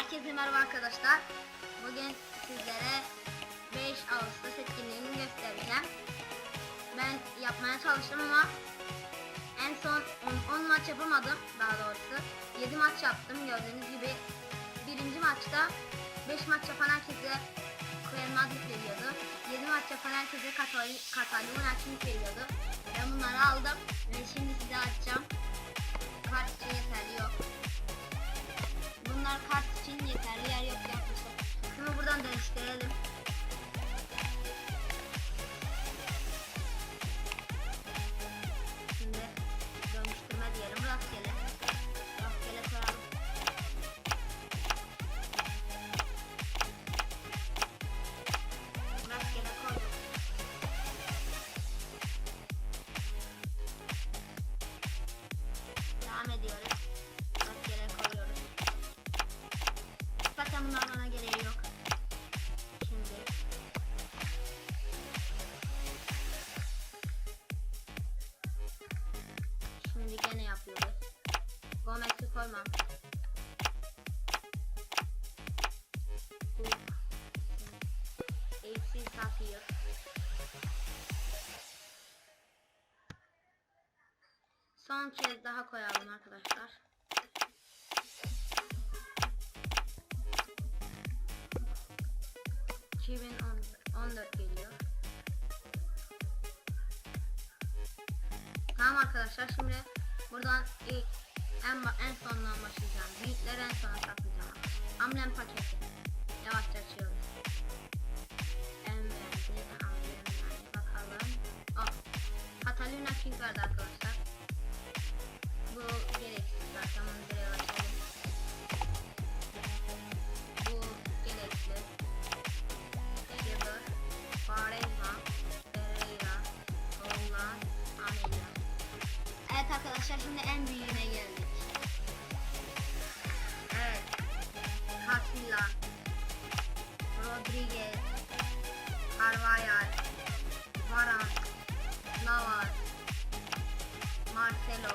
Herkese merhaba arkadaşlar. Bugün sizlere 5 Ağustos etkinliğini göstereceğim. Ben yapmaya çalıştım ama en son 10, 10 maç yapamadım daha doğrusu. 7 maç yaptım gördüğünüz gibi. Birinci maçta 5 maç yapan herkese Real Madrid veriyordu. 7 maç yapan herkese Katal- Katalya United veriyordu. Ben bunları aldım ve şimdi size açacağım. Kart için yeterli yok. Bunlar kart için yeterli yer yok yapmışlar. Şunu buradan değiştirelim. Zaten bunlar bana gereği yok. Şimdi. Şimdi gene yapıyoruz. Gomez'i koymam. AC satıyor. Son kez daha koyalım arkadaşlar. ...2014 geliyor. Tamam arkadaşlar şimdi buradan ilk en, en sondan başlayacağım. Büyükleri en sona saklayacağım. Amblem paketi. Yavaşça açıyoruz. En beğendiğim amblem bakalım. Oh. Catalina King vardı arkadaşlar. Şimdi en büyüğüne geldik. Evet. Casilla, Rodriguez, Carvajal, Varane, Navas, Marcelo,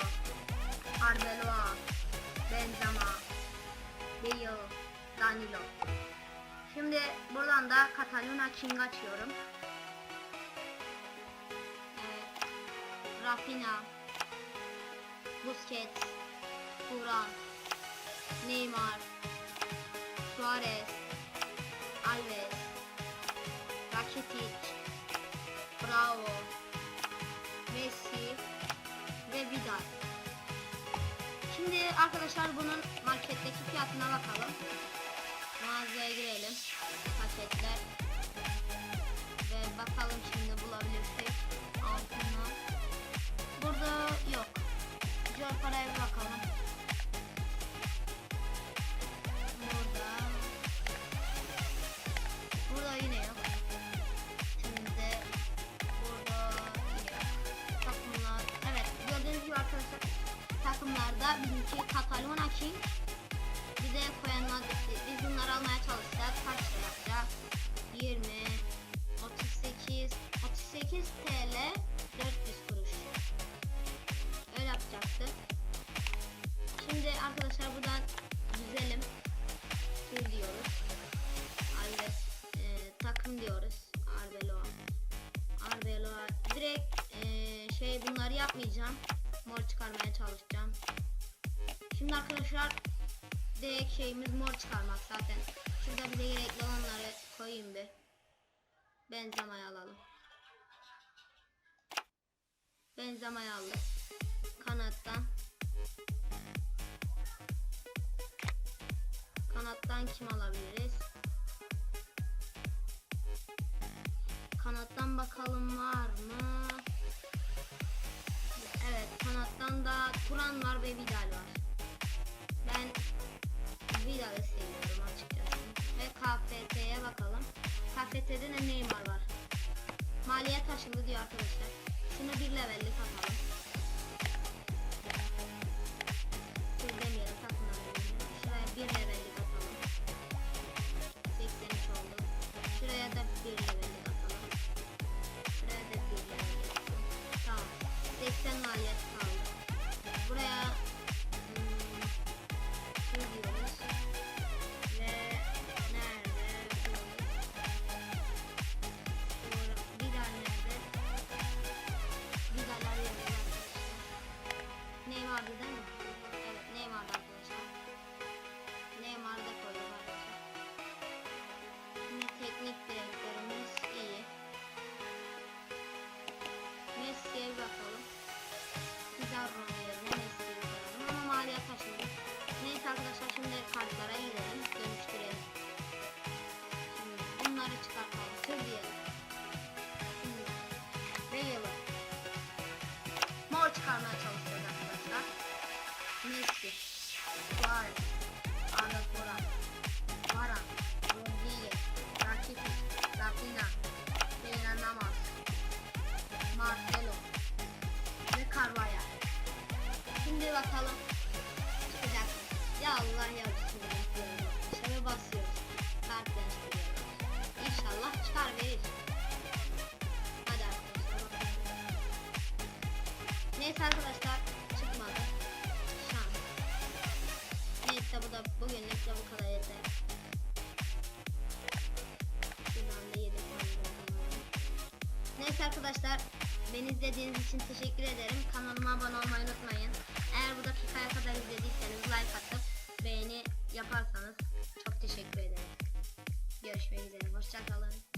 Arbeloa, Benzema, Bale, Danilo. Şimdi buradan da Cataluna King açıyorum. Evet. Rafinha, Busquets, Turan, Neymar, Suarez, Alves, Rakitic, Bravo, Messi ve Vidal. Şimdi arkadaşlar bunun marketteki fiyatına bakalım. Mağazaya girelim. Paketler. Bizimki Catalona King bir de koyanlar biz bunları almaya çalışacağız. Kaç lira yapacak? 20 38 38 TL 400 kuruş. Öyle yapacaktık. Şimdi arkadaşlar buradan düzelim. Tur diyoruz. Alves e, takım diyoruz. Arbeloa. Arbeloa. Direkt e, şey bunları yapmayacağım. Mor çıkarmaya çalışacağım. Şimdi arkadaşlar direkt şeyimiz mor çıkarmak zaten. Şurada bize gerekli olanları koyayım bir. Benzema'yı alalım. Benzema'yı aldık. Kanattan. Kanattan kim alabiliriz? Kanattan bakalım var mı? Evet kanattan da Turan var ve Vidal var. Ben Vidal'ı seviyorum açıkçası. Ve KFT'ye bakalım. KFT'de de Neymar var. Maliyet taşındı diyor arkadaşlar. Şunu bir levellik atalım. da bugünlük bu kadar yeter. Şuradan da yedim. Neyse arkadaşlar. Beni izlediğiniz için teşekkür ederim. Kanalıma abone olmayı unutmayın. Eğer bu dakikaya kadar izlediyseniz like atıp beğeni yaparsanız çok teşekkür ederim. Görüşmek üzere. Hoşçakalın.